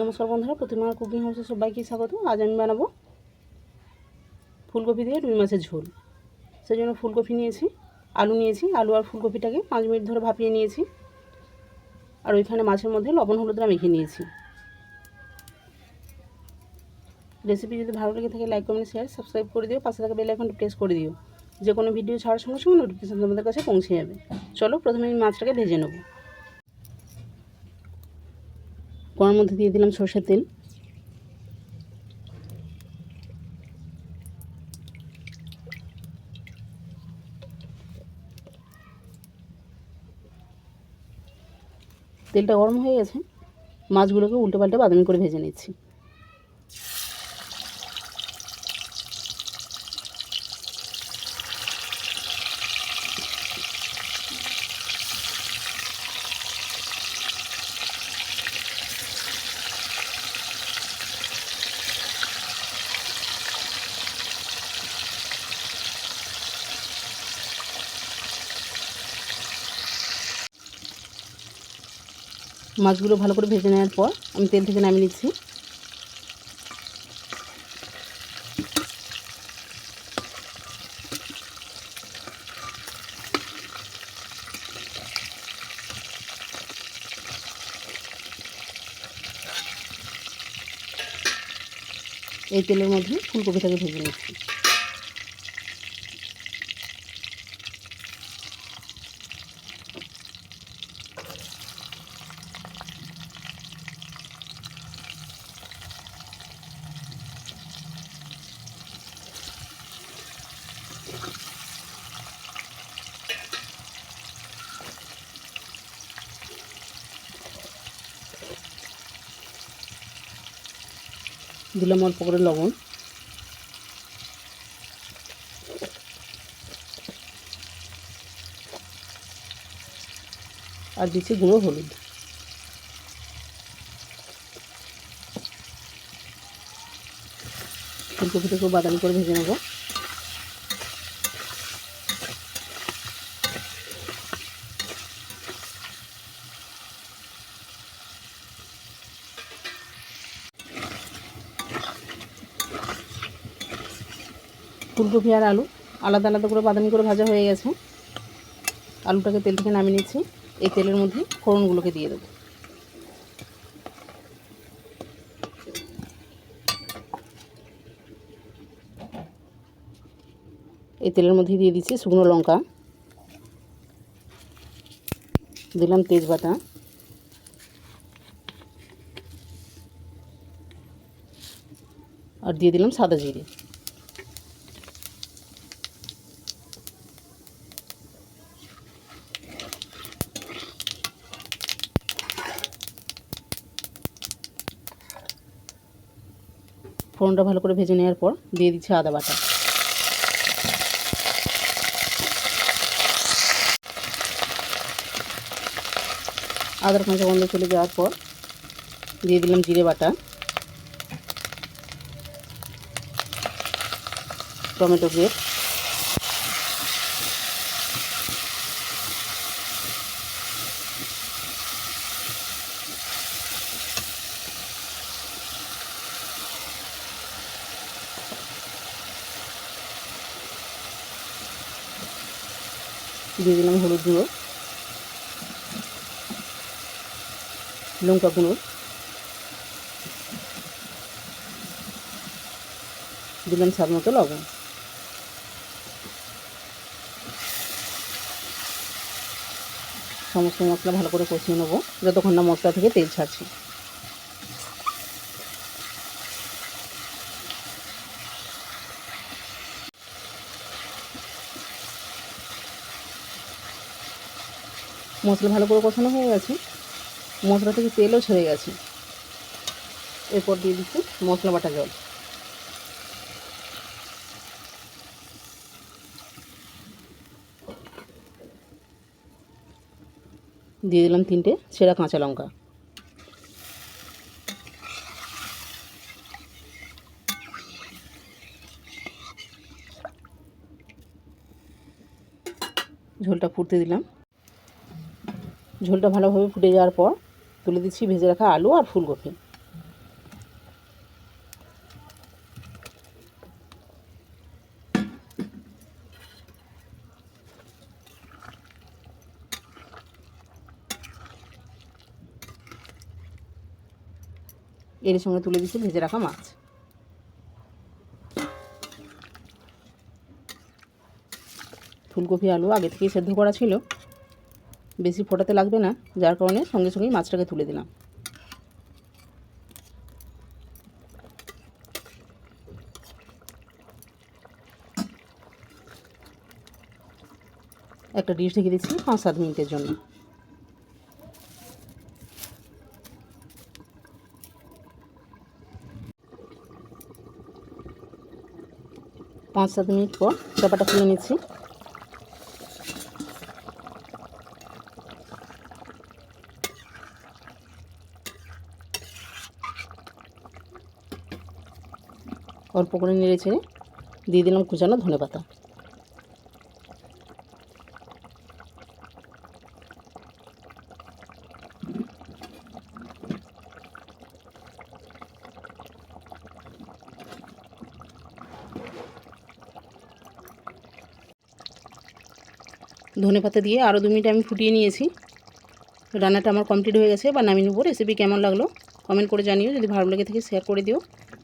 নমস্কার বন্ধুরা, প্রতিমা কুকিং হাউসে সবাইকে স্বাগত। আজ আমি বানাবো ফুলকপি দিয়ে রুই মাছের ঝোল। সেই জন্য ফুলকপি নিয়েছি, আলু নিয়েছি, আলু আর ফুলকপিটাকে পাঁচ মিনিট ধরে ভাপিয়ে নিয়েছি। আর ওইখানে মাছের মধ্যে লবণ হলুদরা মেখে নিয়েছি। রেসিপি যদি ভালো লেগে থাকে, লাইক, কমেন্ট শেয়ার সাবস্ক্রাইব করে দিও। পাশে থাকা বেল আইকনটা প্রেস করে দিও। যে কোনো ভিডিও ছাড়ার সঙ্গে সঙ্গে নোটিফিকেশান তোমাদের কাছে পৌঁছে যাবে। চলো প্রথমে আমি মাছটাকে ভেজে নেব। কড়ার মধ্যে দিয়ে দিলাম সর্ষের তেল। তেলটা গরম হয়ে গেছে। মাছগুলোকে উল্টে পাল্টে বাদামি করে ভেজে নিচ্ছি। মাছগুলো ভালো করে ভেজে নেওয়ার পর আমি তেল থেকে নামিয়ে নিচ্ছি। এই তেলের মধ্যে ফুলকপিটাকে ভেজে নিচ্ছি। দিলাম অল্প করে লবণ। আর দিচ্ছি গুঁড়ো হলুদ। ফুলকপিটাকেও বাদামি করে ভেজে নেব। ফুলকপি আর আলু। আলাদা আলাদা করে বাদামি করে ভাজা হয়ে গেছে। আলুটাকে তেল থেকে নামিয়ে নিচ্ছি। এই তেলের মধ্যে ফোড়নগুলোকে দিয়ে দেবো। এই তেলের মধ্যে দিয়ে দিচ্ছি শুকনো লঙ্কা। দিলাম তেজপাতা। আর দিয়ে দিলাম সাদা জিরে। ফোড়নটা ভালো করে ভেজে নেওয়ার পর দিয়ে দিচ্ছি আদা বাটা। আদার কাঁচা গন্ধ চলে যাওয়ার পর দিয়ে দিলাম জিরে বাটা, টমেটো গ্রেট। দিয়ে দিলাম হলুদ গুঁড়ো, লঙ্কা গুঁড়ো, দিলাম স্বাদ মতো লবণ। সমস্ত মশলা ভালো করে কষিয়ে নেব, যতক্ষণ না মশলা থেকে তেল ছাড়ছে। মশলা ভালো করে কষানো হয়ে গেছে। মশলা থেকে তেলও ছেড়ে গেছে। এরপর দিয়ে দিচ্ছি মশলা বাটা জল। দিয়ে দিলাম তিনটে সেরা কাঁচা লঙ্কা। ঝোলটা ফুটতে দিলাম। ঝোলটা ভালোভাবে ফুটে যাওয়ার পর তুলে দিচ্ছি ভেজে রাখা আলু আর ফুলকপি। এর সঙ্গে তুলে দিচ্ছি ভেজে রাখা মাছ। ফুলকপি, আলু আগে থেকেই সেদ্ধ করা ছিল। বেশি ফোটাতে লাগবে না, যার কারণে সঙ্গে সঙ্গেই মাছটাকে তুলে দিলাম। একটা ডিশ ঢেকে দিচ্ছি পাঁচ, সাত মিনিটের জন্য। পাঁচ, সাত মিনিট পর চাপাটা খুলে নিচ্ছি। অল্প করে নেড়ে ছেড়ে দিয়ে দিলাম কুচানো ধনে পাতা। ধনে পাতা দিয়ে আরও দু মিনিট আমি ফুটিয়ে নিয়েছি। রান্নাটা আমার কমপ্লিট হয়ে গেছে বা নামিয়ে নেব। রেসিপি কেমন লাগল কমেন্ট করে জানিও। যদি ভালো লেগে থাকে শেয়ার করে দিও।